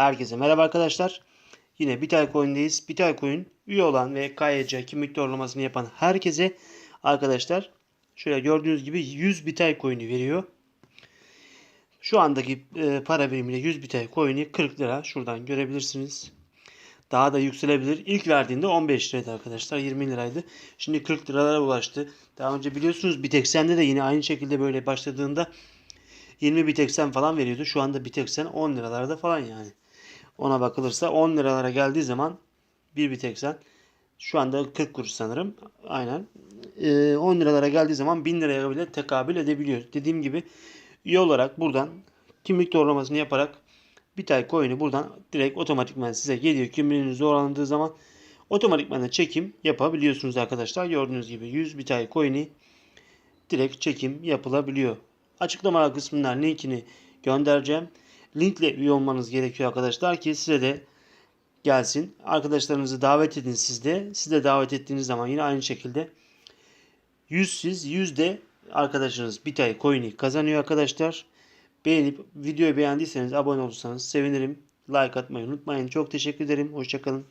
Herkese merhaba arkadaşlar. Yine Bitcoin'deyiz. Bitcoin üye olan ve KYC kimlik doğrulamasını yapan herkese arkadaşlar şöyle gördüğünüz gibi 100 Bitcoin'i veriyor. Şu andaki e, para birimiyle 100 Bitcoin'i 40 lira. Şuradan görebilirsiniz. Daha da yükselebilir. İlk verdiğinde 15 liraydı arkadaşlar. 20 liraydı. Şimdi 40 liralara ulaştı. Daha önce biliyorsunuz Bitexen'de de yine aynı şekilde böyle başladığında 20 Bitexen falan veriyordu. Şu anda Bitexen 10 liralarda falan yani. Ona bakılırsa 10 liralara geldiği zaman bir Bitexen şu anda 40 kuruş sanırım. Aynen. Ee, 10 liralara geldiği zaman 1000 liraya bile tekabül edebiliyor. Dediğim gibi üye olarak buradan kimlik doğrulamasını yaparak Bitay coin'i buradan direkt otomatikman size geliyor. Kimliğiniz zorlandığı zaman otomatikman da çekim yapabiliyorsunuz arkadaşlar. Gördüğünüz gibi 100 Bitay coin'i direkt çekim yapılabiliyor. Açıklama kısmından linkini göndereceğim. Linkle üye olmanız gerekiyor arkadaşlar ki size de gelsin. Arkadaşlarınızı davet edin siz de. Siz de davet ettiğiniz zaman yine aynı şekilde 100 siz 100 de arkadaşınız Bitay coin'i kazanıyor arkadaşlar. Beğenip videoyu beğendiyseniz abone olursanız sevinirim. Like atmayı unutmayın. Çok teşekkür ederim. Hoşçakalın.